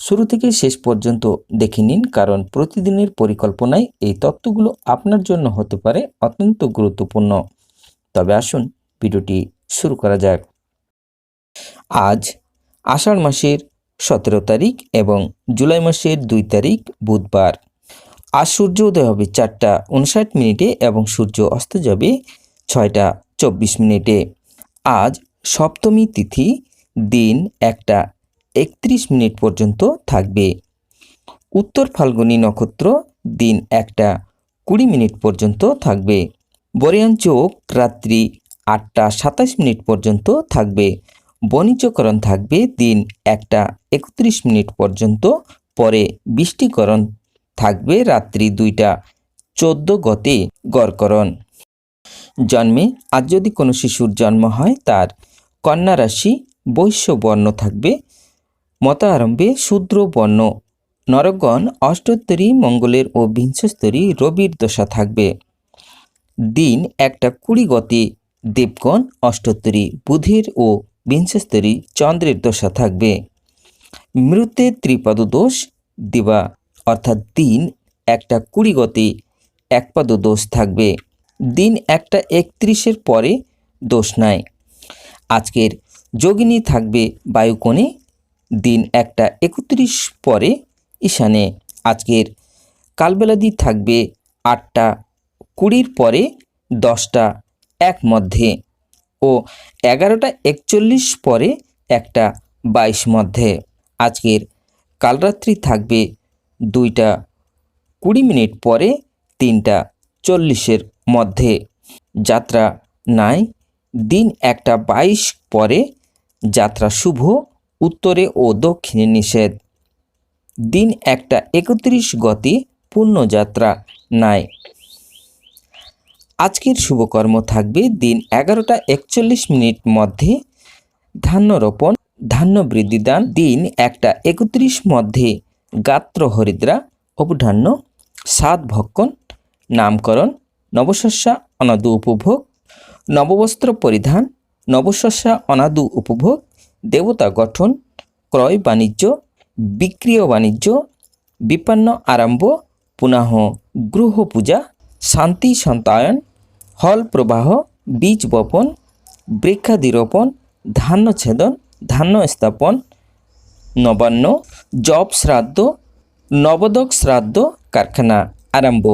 শুরু থেকে শেষ পর্যন্ত দেখে নিন, কারণ প্রতিদিনের পরিকল্পনায় এই তত্ত্বগুলো আপনার জন্য হতে পারে অত্যন্ত গুরুত্বপূর্ণ। তবে আসুন, ভিডিওটি শুরু করা যাক। আজ, আষাঢ় মাসের সতেরো তারিখ এবং জুলাই মাসের দুই তারিখ বুধবার। আজ সূর্য উদয় হবে চারটা উনষাট মিনিটে এবং সূর্য অস্ত যাবে ছয়টা চব্বিশ মিনিটে। আজ সপ্তমী তিথি, দিন একটা একত্রিশ মিনিট পর্যন্ত থাকবে। উত্তর ফাল্গুনী নক্ষত্র দিন একটা, কুড়ি মিনিট পর্যন্ত থাকবে। বরিয়ান চোখ রাত্রি আটটা সাতাশ মিনিট পর্যন্ত থাকবে। বণিজ্যকরণ থাকবে দিন একটা, একত্রিশ মিনিট পর্যন্ত। পরে বৃষ্টিকরণ থাকবে রাত্রি দুইটা, চোদ্দ গতে গড়করণ। জন্মে আজ যদি কোনো শিশুর জন্ম হয় তার কন্যা রাশি বৈশ্য বর্ণ থাকবে। মত আরম্ভে শূদ্র বর্ণ। নরগণ অষ্টোত্তরী মঙ্গলের ও বিংশস্তরী রবির দশা থাকবে। দিন একটা কুড়ি গতি। দেবগণ অষ্টোত্তরী বুধের ও বিংশস্তরী চন্দ্রের দশা থাকবে। মৃতের ত্রিপদ দোষ দিবা, অর্থাৎ দিন একটা কুড়ি গতি একপদ দোষ থাকবে। দিন একটা একত্রিশের পরে দোষ নাই। আজকের যোগিনী থাকবে বায়ুকোণে দিন একটা একত্রিশ পরে ঈশানে আজকের কালবেলাদি থাকবে আটটা কুড়ির পরে দশটা এক মধ্যে ও এগারোটা একচল্লিশ পরে একটা বাইশ মধ্যে। আজকের কালরাত্রি থাকবে দুইটা কুড়ি মিনিট পরে তিনটা চল্লিশের মধ্যে। যাত্রা নাই, দিন একটা বাইশ পরে যাত্রা শুভ উত্তরে ও দক্ষিণে নিষেধ। দিন একটা একত্রিশ গতি পূর্ণযাত্রা নাই। আজকের শুভকর্ম থাকবে দিন এগারোটা একচল্লিশ মিনিট মধ্যে। ধান্য রোপণ ধান্য বৃদ্ধিদান দিন একটা একত্রিশ মধ্যে। গাত্র হরিদ্রা, অবধান্য, সাত ভক্ষণ, নামকরণ, নবশস্যা, অনাদু উপভোগ, নববস্ত্র পরিধান, নবশস্যা, অনাদু উপভোগ দেবতা গঠন, ক্রয় বাণিজ্য, বিক্রিয় বাণিজ্য, বিপন্ন আরম্ভ পুনঃ গৃহ পূজা, শান্তি সন্তায়ন, হল প্রবাহ, বীজ বপন, বৃক্ষাদিরোপণ, ধান্য ছেদন, ধান্য স্থাপন, নবান্ন জব শ্রাদ্ধ, নবদক শ্রাদ্ধ, কারখানা আরম্ভ।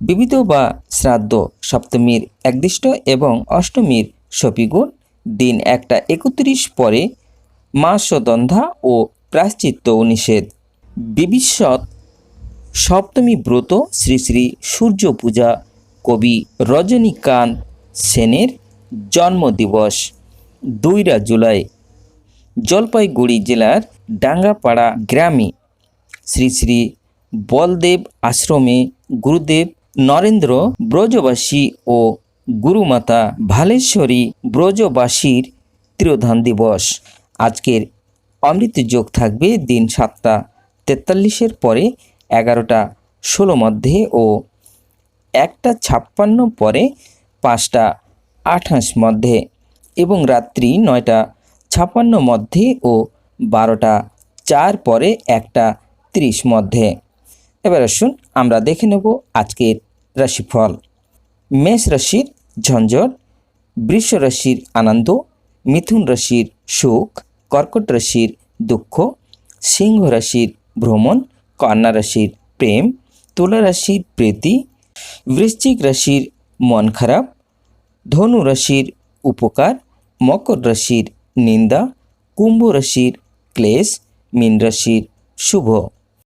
বিবিধ বা শ্রাদ্ধ সপ্তমীর একদিষ্ট এবং অষ্টমীর সপিগুণ দিন একটা একত্রিশ পরে মাসদন্ধা ও প্রাশ্চিত্য নিষেধ। বিবিশত সপ্তমী ব্রত শ্রী শ্রী সূর্য পূজা কবি রজনীকান্ত সেনের জন্মদিবস, দুইরা জুলাই। জলপাইগুড়ি জেলার ডাঙ্গাপাড়া গ্রামে শ্রী শ্রী বলদেব আশ্রমে গুরুদেব নরেন্দ্র ব্রজবাসী ও গুরুমাতা ভালেশ্বরী ব্রজবাসীর তিরোধান দিবস। আজকের অমৃত যোগ থাকবে দিন সাতটা তেতাল্লিশের পরে এগারোটা ষোলো মধ্যে ও একটা ছাপ্পান্ন পরে পাঁচটা আঠাশ মধ্যে এবং রাত্রি নয়টা ছাপ্পান্ন মধ্যে ও বারোটা চার পরে একটা ত্রিশ মধ্যে। এবার আসুন আমরা দেখে নেব আজকের রাশিফল। মেষ রাশির ঝঞ্ঝট, বৃষ রাশির আনন্দ, মিথুন রাশির সুখ কর্কট রাশির দুঃখ, সিংহ রাশির ভ্রমণ, কন্যা রাশির প্রেম, তুলা রাশির প্রীতি, বৃশ্চিক রাশির মন খারাপ, ধনু রাশির উপকার, মকর রাশির নিন্দা, কুম্ভ রাশির ক্লেশ, মীন রাশির শুভ।